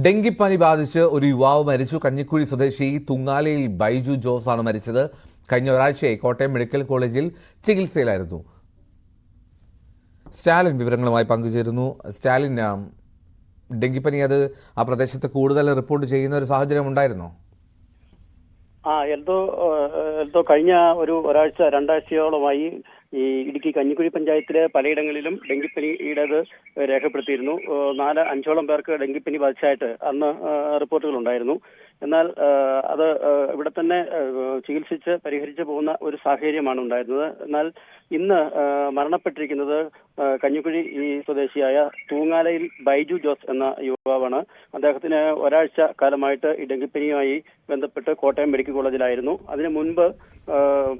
ഡെങ്കിപ്പനി ബാധിച്ച് ഒരു യുവാവ് മരിച്ചു. കഞ്ഞിക്കുഴി സ്വദേശി തുങ്ങാലയിൽ ബൈജു ജോസ് ആണ് മരിച്ചത്. കഴിഞ്ഞ ഒരാഴ്ചയായി കോട്ടയം മെഡിക്കൽ കോളേജിൽ ചികിത്സയിലായിരുന്നു. സ്റ്റാലിൻ വിവരങ്ങളുമായി പങ്കുചേരുന്നു. സ്റ്റാലിൻ ഡെങ്കിപ്പനി അത് ആ പ്രദേശത്ത് കൂടുതൽ റിപ്പോർട്ട് ചെയ്യുന്ന ഒരു സാഹചര്യം ഉണ്ടായിരുന്നോ? ആ എൽതോ എൽദോ കഴിഞ്ഞ ഒരു ഒരാഴ്ച രണ്ടാഴ്ചയോളമായി ഈ ഇടുക്കി കഞ്ഞിക്കുഴി പഞ്ചായത്തിലെ പലയിടങ്ങളിലും ഡെങ്കിപ്പനിയുടേത് രേഖപ്പെടുത്തിയിരുന്നു. നാല് അഞ്ചോളം പേർക്ക് ഡെങ്കിപ്പനി ബാധിച്ചായിട്ട് അന്ന് റിപ്പോർട്ടുകൾ ഉണ്ടായിരുന്നു എന്നാൽ അത് ഇവിടെ തന്നെ ചികിത്സിച്ച് പരിഹരിച്ചു പോകുന്ന ഒരു സാഹചര്യമാണ് ഉണ്ടായിരുന്നത്. എന്നാൽ ഇന്ന് മരണപ്പെട്ടിരിക്കുന്നത് കഞ്ഞിക്കുഴി ഈ സ്വദേശിയായ തൂങ്ങാലയിൽ ബൈജു ജോസ് എന്ന യുവാവാണ്. അദ്ദേഹത്തിന് ഒരാഴ്ച കാലമായിട്ട് ഈ ഡെങ്കിപ്പനിയുമായി ബന്ധപ്പെട്ട് കോട്ടയം മെഡിക്കൽ കോളേജിലായിരുന്നു. അതിനു മുൻപ്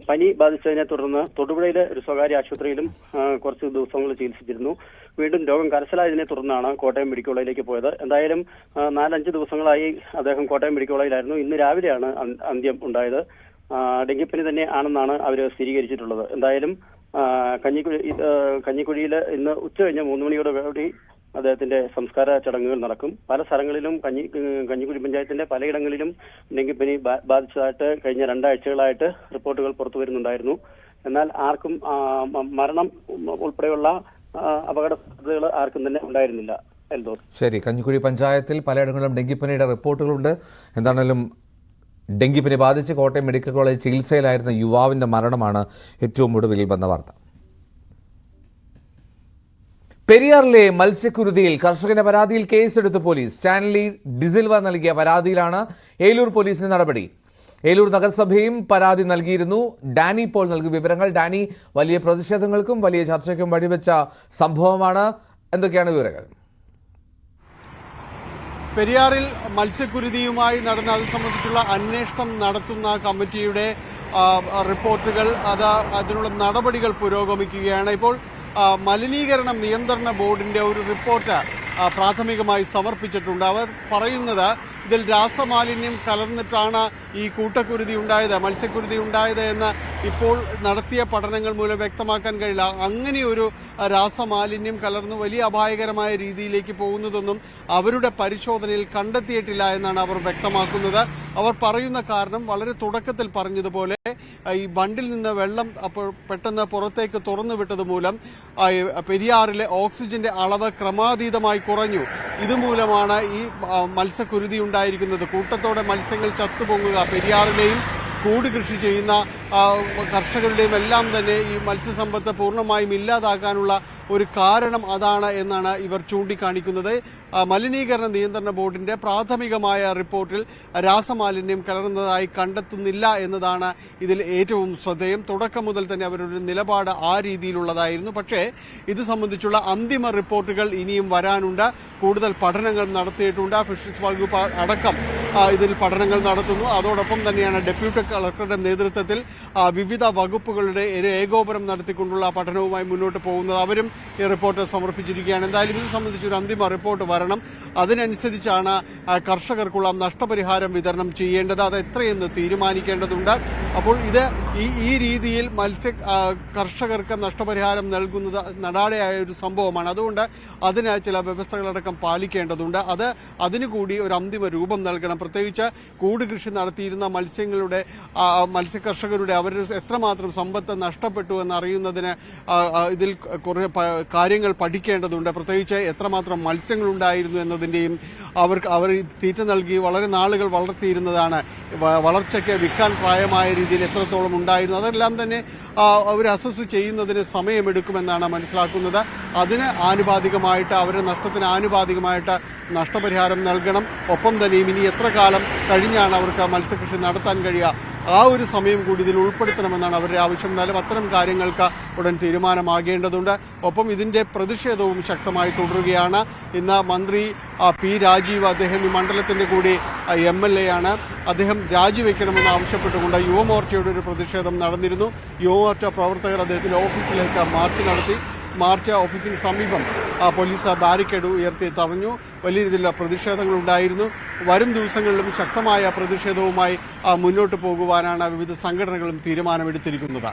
പനി ബാധിച്ചതിനെ തുടർന്ന് തൊടുപുഴയിലെ ഒരു സ്വകാര്യ ആശുപത്രിയിലും കുറച്ച് ദിവസങ്ങൾ ചികിത്സിച്ചിരുന്നു. വീണ്ടും രോഗം കരസലായതിനെ തുടർന്നാണ് കോട്ടയം മെഡിക്കൽ കോളേജിലേക്ക് പോയത്. എന്തായാലും നാലഞ്ച് ദിവസങ്ങളായി അദ്ദേഹം കോട്ടയം മെഡിക്കൽ കോളേജിലായിരുന്നു ഇന്ന് രാവിലെയാണ് അന്ത്യം ഉണ്ടായത്. ഡെങ്കിപ്പനി തന്നെ ആണെന്നാണ് അവർ സ്ഥിരീകരിച്ചിട്ടുള്ളത്. എന്തായാലും കഞ്ഞിക്കുഴി കഞ്ഞിക്കുഴിയിൽ ഇന്ന് ഉച്ച കഴിഞ്ഞ മൂന്ന് മണിയോടെ കൂടി അദ്ദേഹത്തിന്റെ സംസ്കാര ചടങ്ങുകൾ നടക്കും. പല സ്ഥലങ്ങളിലും കഞ്ഞി കഞ്ഞിക്കുഴി പഞ്ചായത്തിന്റെ പലയിടങ്ങളിലും ഡെങ്കിപ്പനി ബാധിച്ചതായിട്ട് കഴിഞ്ഞ രണ്ടാഴ്ചകളായിട്ട് റിപ്പോർട്ടുകൾ പുറത്തു വരുന്നുണ്ടായിരുന്നു. എന്നാൽ ആർക്കും മരണം ഉൾപ്പെടെയുള്ള അപകട സാധ്യതകൾ ആർക്കും തന്നെ ഉണ്ടായിരുന്നില്ല. ശരി കഞ്ഞിക്കുഴി പഞ്ചായത്തിൽ പലയിടങ്ങളിലും ഡെങ്കിപ്പനിയുടെ റിപ്പോർട്ടുകളുണ്ട്. എന്താണെങ്കിലും ഡെങ്കിപ്പനി ബാധിച്ച് കോട്ടയം മെഡിക്കൽ കോളേജ് ചികിത്സയിലായിരുന്ന യുവാവിന്റെ മരണമാണ് ഏറ്റവും ഒടുവിൽ വന്ന വാർത്ത. പെരിയാറിലെ മത്സ്യക്കുരുതിയിൽ കർഷകന്റെ പരാതിയിൽ കേസെടുത്ത് പോലീസ്. സ്റ്റാൻലി ഡിസിൽവ നൽകിയ പരാതിയിലാണ് ഏലൂർ പോലീസിന്റെ നടപടി. ഏലൂർ നഗരസഭയും പരാതി നൽകിയിരുന്നു. ഡാനി പോൾ നൽകിയ വിവരങ്ങൾ. ഡാനി വലിയ പ്രതിഷേധങ്ങൾക്കും വലിയ ചർച്ചയ്ക്കും വഴിവെച്ച സംഭവമാണ്. എന്തൊക്കെയാണ് വിവരങ്ങൾ? പെരിയാറിൽ മത്സ്യക്കുരുതിയുമായി നടന്ന അത് സംബന്ധിച്ചുള്ള അന്വേഷണം നടത്തുന്ന കമ്മിറ്റിയുടെ റിപ്പോർട്ടുകൾ അത് അതിനുള്ള നടപടികൾ പുരോഗമിക്കുകയാണ്. ഇപ്പോൾ മലിനീകരണ നിയന്ത്രണ ബോർഡിന്റെ ഒരു റിപ്പോർട്ട് പ്രാഥമികമായി സമർപ്പിച്ചിട്ടുണ്ട്. അവർ പറയുന്നത് ഇതിൽ രാസമാലിന്യം കലർന്നിട്ടാണ് ഈ കൂട്ടക്കുരുതി ഉണ്ടായത് മത്സ്യക്കുരുതി ഉണ്ടായത് എന്ന് ഇപ്പോൾ നടത്തിയ പഠനങ്ങൾ മൂലം വ്യക്തമാക്കാൻ കഴിയില്ല. അങ്ങനെയൊരു രാസമാലിന്യം കലർന്ന് വലിയ അപായകരമായ രീതിയിലേക്ക് പോകുന്നതൊന്നും അവരുടെ പരിശോധനയിൽ കണ്ടെത്തിയിട്ടില്ല എന്നാണ് അവർ വ്യക്തമാക്കുന്നത്. അവർ പറയുന്ന കാരണം വളരെ തുടക്കത്തിൽ പറഞ്ഞതുപോലെ ഈ ബണ്ടിൽ നിന്ന് വെള്ളം അപ്പോൾ പെട്ടെന്ന് പുറത്തേക്ക് തുറന്നു വിട്ടത് മൂലം പെരിയാറിലെ ഓക്സിജന്റെ അളവ് ക്രമാതീതമായി കുറഞ്ഞു. ഇതുമൂലമാണ് ഈ മത്സ്യക്കുരുതി ഉണ്ടായിരിക്കുന്നത്. കൂട്ടത്തോടെ മത്സ്യങ്ങൾ ചത്തുപൊങ്ങുക പെരിയാറിലെയും കൂട് കൃഷി ചെയ്യുന്ന കർഷകരുടെയും എല്ലാം തന്നെ ഈ മത്സ്യസമ്പത്ത് പൂർണമായും ഇല്ലാതാക്കാനുള്ള ഒരു കാരണം അതാണ് എന്നാണ് ഇവർ ചൂണ്ടിക്കാണിക്കുന്നത്. മലിനീകരണ നിയന്ത്രണ ബോർഡിന്റെ പ്രാഥമികമായ റിപ്പോർട്ടിൽ രാസമാലിന്യം കലർന്നതായി കണ്ടെത്തുന്നില്ല എന്നതാണ് ഇതിൽ ഏറ്റവും ശ്രദ്ധേയം. തുടക്കം മുതൽ തന്നെ അവരുടെ നിലപാട് ആ രീതിയിലുള്ളതായിരുന്നു. പക്ഷേ ഇത് സംബന്ധിച്ചുള്ള അന്തിമ റിപ്പോർട്ടുകൾ ഇനിയും വരാനുണ്ട്. കൂടുതൽ പഠനങ്ങൾ നടത്തിയിട്ടുണ്ട്. ഫിഷറീസ് വകുപ്പ് അടക്കം ഇതിൽ പഠനങ്ങൾ നടത്തുന്നു. അതോടൊപ്പം തന്നെയാണ് ഡെപ്യൂട്ടി കളക്ടറുടെ നേതൃത്വത്തിൽ വിവിധ വകുപ്പുകളുടെ ഏകോപനം നടത്തിക്കൊണ്ടുള്ള പഠനവുമായി മുന്നോട്ട് പോകുന്നത് അവരും ഈ റിപ്പോർട്ട് സമർപ്പിച്ചിരിക്കുകയാണ്. എന്തായാലും ഇത് സംബന്ധിച്ച് ഒരു അന്തിമ റിപ്പോർട്ട് വരണം. അതിനനുസരിച്ചാണ് കർഷകർക്കുള്ള നഷ്ടപരിഹാരം വിതരണം ചെയ്യേണ്ടത്. അത് എത്രയെന്ന് തീരുമാനിക്കേണ്ടതുണ്ട്. അപ്പോൾ ഇത് ഈ ഈ രീതിയിൽ മത്സ്യ കർഷകർക്ക് നഷ്ടപരിഹാരം നൽകുന്നത് നടാടെയായ ഒരു സംഭവമാണ്. അതുകൊണ്ട് അതിന് ചില വ്യവസ്ഥകളടക്കം പാലിക്കേണ്ടതുണ്ട്. അത് അതിനുകൂടി ഒരു അന്തിമ രൂപം നൽകണം. പ്രത്യേകിച്ച് കൂട് കൃഷി നടത്തിയിരുന്ന മത്സ്യങ്ങളുടെ മത്സ്യകർഷകരുടെ അവർ എത്രമാത്രം സമ്പത്ത് നഷ്ടപ്പെട്ടു എന്ന് അറിയുന്നതിന് ആ, ആ, ഇതിൽ കുറേ കാര്യങ്ങൾ പഠിക്കേണ്ടതുണ്ട്. പ്രത്യേകിച്ച് എത്രമാത്രം മത്സ്യങ്ങൾ ഉണ്ടായിരുന്നു എന്നതിന്റെയും അവർക്ക് അവർ തീറ്റ നൽകി വളരെ നാളുകൾ വളർത്തിയിരുന്നതാണ്. വളർച്ചയ്ക്ക് വിൽക്കാൻ പ്രായമായ രീതിയിൽ എത്രത്തോളം ഉണ്ടായിരുന്നു അതെല്ലാം തന്നെ അവർ അസസ് ചെയ്യുന്നതിന് സമയമെടുക്കുമെന്നാണ് മനസ്സിലാക്കുന്നത്. അതിന് ആനുപാതികമായിട്ട് അവരുടെ നഷ്ടത്തിന് ആനുപാതികമായിട്ട് നഷ്ടപരിഹാരം നൽകണം. ഒപ്പം തന്നെയും ഇനി എത്ര കാലം കഴിഞ്ഞാണ് അവർക്ക് മത്സ്യകൃഷി നടത്താൻ കഴിയുക. ആ ഒരു സമയം കൂടി ഇതിൽ ഉൾപ്പെടുത്തണമെന്നാണ് അവരുടെ ആവശ്യം. എന്നാലും അത്തരം കാര്യങ്ങൾക്ക് ഉടൻ തീരുമാനമാകേണ്ടതുണ്ട്. ഒപ്പം ഇതിന്റെ പ്രതിഷേധവും ശക്തമായി തുടരുകയാണ്. ഇന്ന് മന്ത്രി പി രാജീവ് അദ്ദേഹം ഈ മണ്ഡലത്തിന്റെ കൂടി എം എൽ എ ആണ് അദ്ദേഹം രാജിവെക്കണമെന്ന് ആവശ്യപ്പെട്ടുകൊണ്ട് യുവമോർച്ചയുടെ ഒരു പ്രതിഷേധം നടന്നിരുന്നു. യുവമോർച്ച പ്രവർത്തകർ അദ്ദേഹത്തിന്റെ ഓഫീസിലേക്ക് മാർച്ച് നടത്തി. മാർച്ച് ഓഫീസിന് സമീപം പോലീസ് ബാരിക്കേഡ് ഉയർത്തി തടഞ്ഞു വലിയ രീതിയിലുള്ള പ്രതിഷേധങ്ങൾ ഉണ്ടായിരുന്നു വരും ദിവസങ്ങളിലും ശക്തമായ പ്രതിഷേധവുമായി മുന്നോട്ട് പോകുവാനാണ് വിവിധ സംഘടനകളും തീരുമാനമെടുത്തിരിക്കുന്നത്.